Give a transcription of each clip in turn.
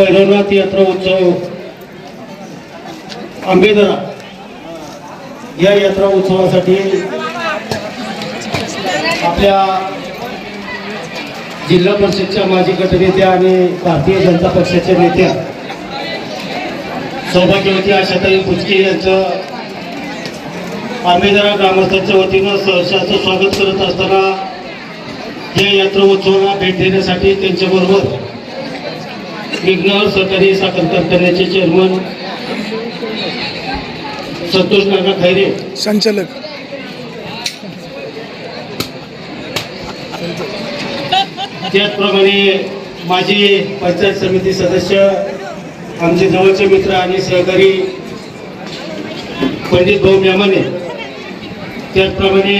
भैरवनाथ यात्रा उत्सव. आंबेदरा या यात्रा उत्सवासाठी आपल्या जिल्हा परिषदच्या माजी गटनेत्या आणि भारतीय जनता पक्षाच्या नेत्या सौभाग्यवती आशाताई पुचके यांचं आंबेदरा ग्रामस्थांच्या वतीनं सहर्षाचं स्वागत करत असताना या यात्रा उत्सवाला भेट देण्यासाठी त्यांच्याबरोबर विघ्नहर सहकारी साखर कारखान्याचे चेअरमन संतोष नाना खैरे. संचालक. त्याचप्रमाणे माजी पंचायत समिती सदस्य आमचे जवळचे मित्र आणि सहकारी पंडित भाऊ मेमाने त्याचप्रमाणे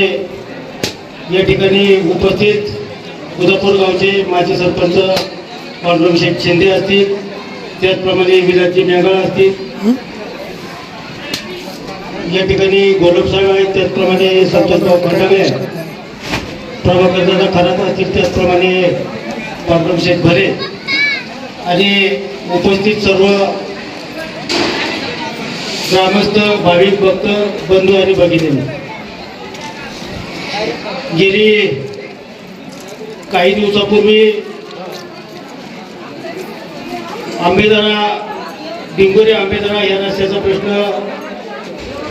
या ठिकाणी उपस्थित उदापूर गावचे माजी सरपंच पांडुरंग शिंदे असतील त्याचप्रमाणे विलासजी मेंगळ असतील. या ठिकाणी गोलपसाहेब आहेत त्याचप्रमाणे संतोषभाऊ खंडागळे आहेत प्रभाकर खरात असतील त्याचप्रमाणे पांडुरंग शेठ भरे. आणि उपस्थित सर्व ग्रामस्थ भाविक भक्त बंधू आणि भगिनी. गेली काही दिवसापूर्वी आंबेदारा डिंगोरी आंबेदारा या रस्त्याचा प्रश्न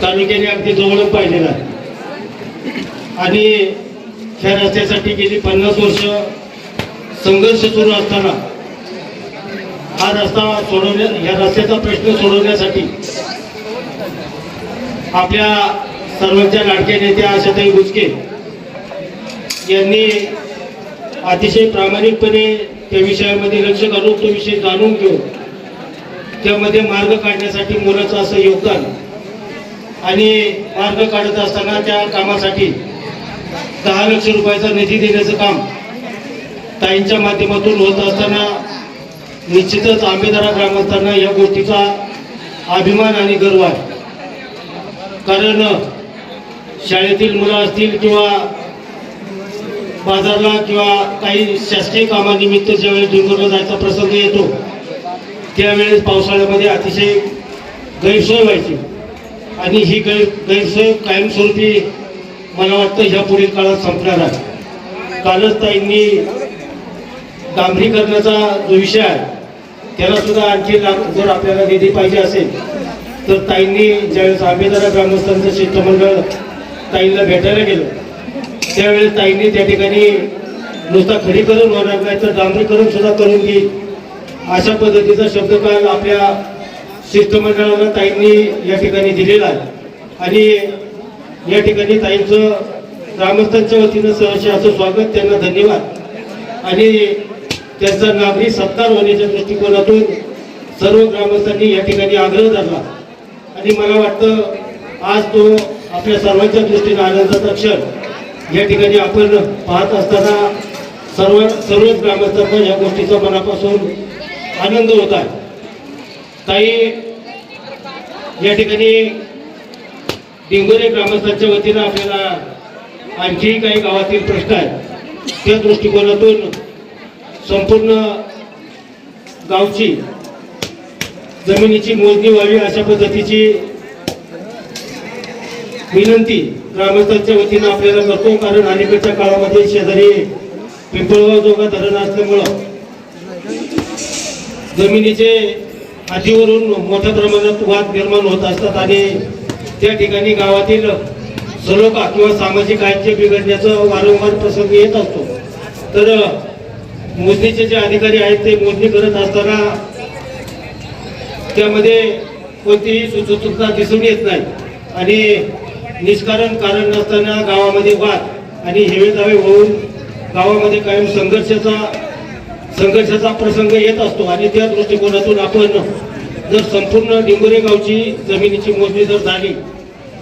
तालुक्याने अगदी जवळच पाहिलेला आहे. आणि ह्या रस्त्यासाठी गेली पन्नास वर्ष संघर्ष सुरू असताना हा रस्ता सोडवण्या ह्या रस्त्याचा प्रश्न सोडवण्यासाठी आपल्या सर्वांच्या लाडक्या नेत्या आशाताई बुचके यांनी अतिशय प्रामाणिकपणे त्या विषयामध्ये लक्ष घालून तो विषय जाणून घेऊन त्यामध्ये मार्ग काढण्यासाठी मुलाचं असं योगदान आणि मार्ग काढत असताना त्या कामासाठी दहा लक्ष रुपयाचा निधी देण्याचं काम ताईंच्या माध्यमातून होत असताना निश्चितच आंबेदारा ग्रामस्थांना या गोष्टीचा अभिमान आणि गर्व आहे. कारण शाळेतील मुलं असतील किंवा बाजारला किंवा काही शासकीय कामानिमित्त ज्यावेळेस डोंगरला जायचा प्रसंग येतो त्यावेळेस पावसाळ्यामध्ये अतिशय गैरसोय व्हायची. आणि ही गैर गैरसोय कायमस्वरूपी मला वाटतं ह्या पुढील काळात संपणार आहे. कालच ताईंनी डांबरीकरणाचा जो विषय आहे त्याला सुद्धा आणखी लाभ जर आपल्याला निधी पाहिजे असेल तर ताईंनी ज्यावेळेस आंबेदारा ग्रामस्थांचं शिष्टमंडळ ताईंना भेटायला गेलं त्यावेळेस ताईंनी त्या ठिकाणी नुसता खडीकरण होणार नाही तर डांबरीकरण सुद्धा करून घेईल अशा पद्धतीचा शब्द काल आपल्या शिष्टमंडळाला ताईंनी या ठिकाणी दिलेला आहे. आणि या ठिकाणी ताईंचं ग्रामस्थांच्या वतीनं सहर्ष असं स्वागत त्यांना धन्यवाद. आणि त्यांचा नागरी सत्कार होण्याच्या दृष्टिकोनातून सर्व ग्रामस्थांनी या ठिकाणी आग्रह धरला. आणि मला वाटतं आज तो आपल्या सर्वांच्या दृष्टीने आनंदाचा क्षण. या ठिकाणी आपण पाहत असताना सर्व सर्वच ग्रामस्थांना या गोष्टीचा मनापासून आनंद होत आहे. ताई या ठिकाणी डिंगोरे ग्रामस्थांच्या वतीनं आपल्याला आणखी काही गावातील प्रश्न आहेत. त्या दृष्टिकोनातून संपूर्ण गावची जमिनीची मोजणी व्हावी अशा पद्धतीची विनंती ग्रामस्थांच्या वतीनं आपल्याला करतो कारण अलीकडच्या काळामध्ये शेजारी पिंपळगाव जोगा धरण असल्यामुळं जमिनीचे हातीवरून मोठ्या प्रमाणात वाद निर्माण होत असतात आणि त्या ठिकाणी गावातील सलोखा किंवा सामाजिक ऐक्य बिघडण्याचं वारंवार प्रसंग येत असतो. तर मोजणीचे जे अधिकारी आहेत ते मोजणी करत असताना त्यामध्ये कोणतीही सुसूत्रता दिसून येत नाही. आणि निष्कारण कारण नसताना गावामध्ये वाद आणि हेवे दावे होऊन गावामध्ये कायम संघर्षाचा संघर्षाचा प्रसंग येत असतो. आणि त्या दृष्टिकोनातून आपण जर संपूर्ण डिंगोरे गावची जमिनीची मोजणी जर झाली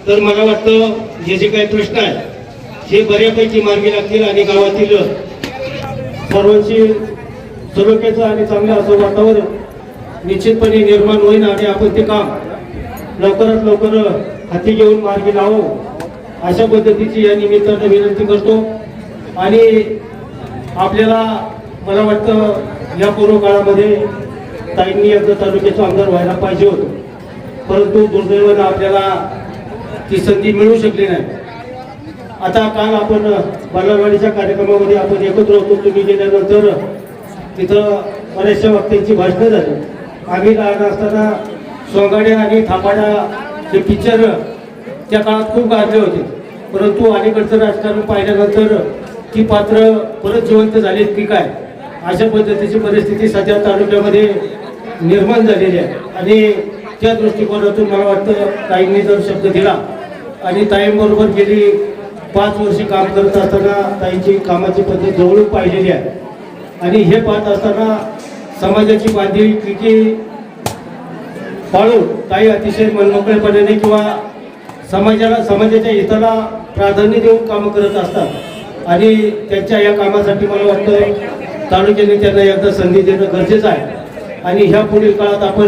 तर मला वाटतं हे जे काही प्रश्न आहेत हे बऱ्यापैकी मार्गी लागतील आणि गावातील सर्वांची सलोख्याचं आणि चांगलं असं वातावरण निश्चितपणे निर्माण होईल आणि आपण ते काम लवकरात लवकर हाती घेऊन मार्गी लावू अशा पद्धतीची या निमित्तानं विनंती करतो. आणि आपल्याला मला वाटतं या पूर्व काळामध्ये ताईंनी एकदा तालुक्याचा आमदार व्हायला पाहिजे होतं. परंतु दुर्दैवानं आपल्याला ती संधी मिळू शकली नाही. आता काल आपण बालवाडीच्या कार्यक्रमामध्ये आपण एकत्र होतो. तुम्ही गेल्यानंतर तिथं बऱ्याचशा वक्त्यांची भाषणं झाली. आम्ही लहान असताना सोंगाड्या आणि थापाड्या हे पिक्चर त्या काळात खूप गाजले होते. परंतु अलीकडचं राजकारण पाहिल्यानंतर ती पात्र परत जिवंत झालीत की काय? अशा पद्धतीची परिस्थिती सध्या तालुक्यामध्ये निर्माण झालेली आहे. आणि त्या दृष्टिकोनातून मला वाटतं ताईंनी जर शब्द दिला आणि ताईंबरोबर गेली पाच वर्षे काम करत असताना ताईंची कामाची पद्धत जवळून पाहिलेली आहे. आणि हे पाहत असताना समाजाची बांधिलकी पाळून काही अतिशय मनमोकळेपणाने किंवा समाजाला समाजाच्या हिताला प्राधान्य देऊन कामं करत असतात. आणि त्यांच्या या कामासाठी मला वाटतं तालुक्याने त्यांना एकदा संधी देणं गरजेचं आहे. आणि ह्या पुढील काळात आपण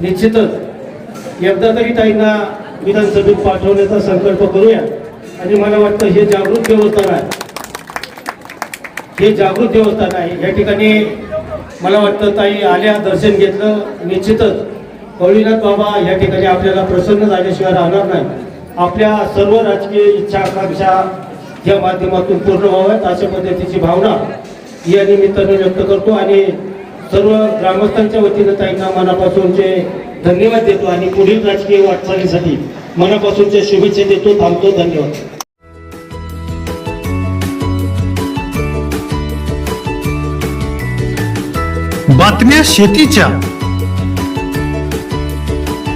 निश्चितच एकदा तरी ताईंना विधानसभेत पाठवण्याचा संकल्प करूया. आणि मला वाटतं हे जागृत देवस्थान आहे. हे जागृत देवस्थान आहे. या ठिकाणी मला वाटतं ताई आल्या दर्शन घेतलं निश्चितच कवळीनाथ बाबा या ठिकाणी आपल्याला प्रसन्न झाल्याशिवाय राहणार नाही. आपल्या सर्व राजकीय इच्छा आकांक्षा या माध्यमातून पूर्ण व्हाव्यात अशा पद्धतीची भावना या निमित्ताने व्यक्त करतो आणि सर्व ग्रामस्थांच्या वतीनं त्यांना मनापासूनचे धन्यवाद देतो आणि पुढील राजकीय वाटचालीसाठी मनापासूनच्या शुभेच्छा देतो थांबतो धन्यवाद. बातम्या शेतीच्या.